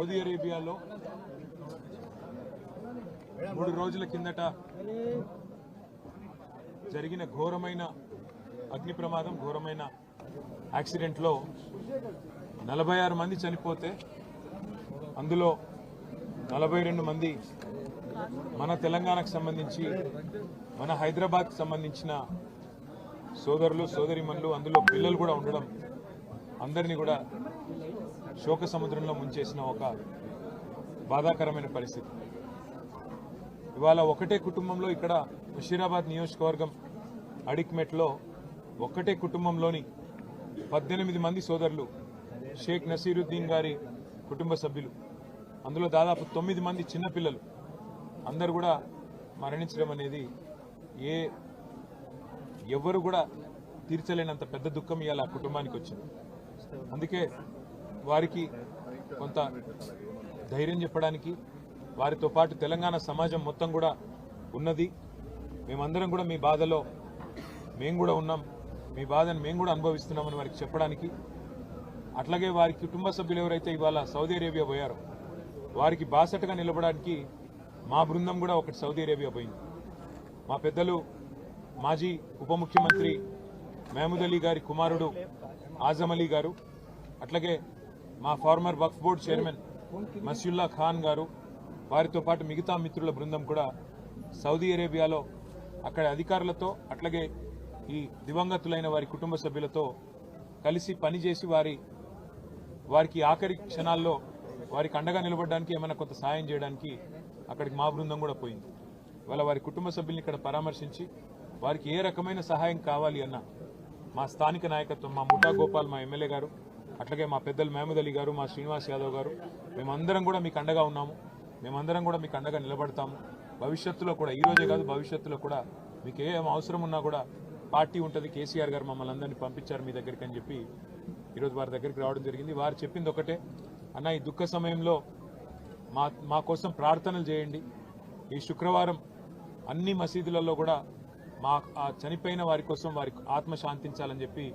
Saudi అరేబియాలో మూడు రోజుల కిందట జరిగిన ఘోరమైన అగ్ని ప్రమాదం ఘోరమైన యాక్సిడెంట్లో నలభై ఆరు మంది చనిపోతే అందులో నలభై రెండు మంది మన తెలంగాణకు సంబంధించి మన హైదరాబాద్కి సంబంధించిన సోదరులు సోదరిమన్లు అందులో పిల్లలు కూడా ఉండడం అందరినీ కూడా శోక సముద్రంలో ముంచేసిన ఒక బాధాకరమైన పరిస్థితి. ఇవాళ ఒకటే కుటుంబంలో ఇక్కడ ముషీరాబాద్ నియోజకవర్గం అడిక్మెట్లో ఒక్కటే కుటుంబంలోని పద్దెనిమిది మంది సోదరులు షేక్ నసీరుద్దీన్ గారి కుటుంబ సభ్యులు. అందులో దాదాపు తొమ్మిది మంది చిన్నపిల్లలు అందరు కూడా మరణించడం అనేది ఏ ఎవ్వరు కూడా తీర్చలేనంత పెద్ద దుఃఖం ఇవాళ కుటుంబానికి వచ్చింది. అందుకే వారికి కొంత ధైర్యం చెప్పడానికి వారితో పాటు తెలంగాణ సమాజం మొత్తం కూడా ఉన్నది. మేమందరం కూడా మీ బాధలో మేము కూడా ఉన్నాం. మీ బాధను మేము కూడా అనుభవిస్తున్నామని వారికి చెప్పడానికి. అట్లాగే వారి కుటుంబ సభ్యులు ఎవరైతే ఇవాళ సౌదీ అరేబియా పోయారో వారికి బాసటగా నిలబడడానికి మా బృందం కూడా ఒకటి సౌదీ అరేబియా పోయింది. మా పెద్దలు మాజీ ఉప ముఖ్యమంత్రి మహమూద్ అలీ గారి కుమారుడు ఆజం అలీ గారు అట్లాగే మా former Waqf board chairman Masiullah Khan గారు వారితో పాటు మిగతా మిత్రుల బృందం కూడా సౌదీ అరేబియాలో అక్కడ అధికారులతో అట్లాగే ఈ దివంగతులైన వారి కుటుంబ సభ్యులతో కలిసి పనిచేసి వారి వారికి ఆఖరి క్షణాల్లో వారికి అండగా నిలబడడానికి ఏమైనా కొంత సాయం చేయడానికి అక్కడికి మా బృందం కూడా పోయింది. వాళ్ళ వారి కుటుంబ సభ్యుల్ని ఇక్కడ పరామర్శించి వారికి ఏ రకమైన సహాయం కావాలి అన్న మా స్థానిక నాయకత్వం మా ముఠా గోపాల్ మా ఎమ్మెల్యే గారు అట్లాగే మా పెద్దలు మహమూద్ అలీ గారు మా శ్రీనివాస్ యాదవ్ గారు మేమందరం కూడా మీకు అండగా ఉన్నాము. మేమందరం కూడా మీకు అండగా నిలబడతాము. భవిష్యత్తులో కూడా ఈరోజే కాదు భవిష్యత్తులో కూడా మీకు ఏం అవసరం ఉన్నా కూడా పార్టీ ఉంటుంది. కేసీఆర్ గారు మమ్మల్ని అందరినీ పంపించారు మీ దగ్గరికి అని చెప్పి ఈరోజు వారి దగ్గరికి రావడం జరిగింది. వారు చెప్పింది ఒకటే అన్న ఈ దుఃఖ సమయంలో మా మా కోసం ప్రార్థనలు చేయండి. ఈ శుక్రవారం అన్ని మసీదులలో కూడా మా ఆ చనిపోయిన వారి కోసం వారి ఆత్మ శాంతించాలని చెప్పి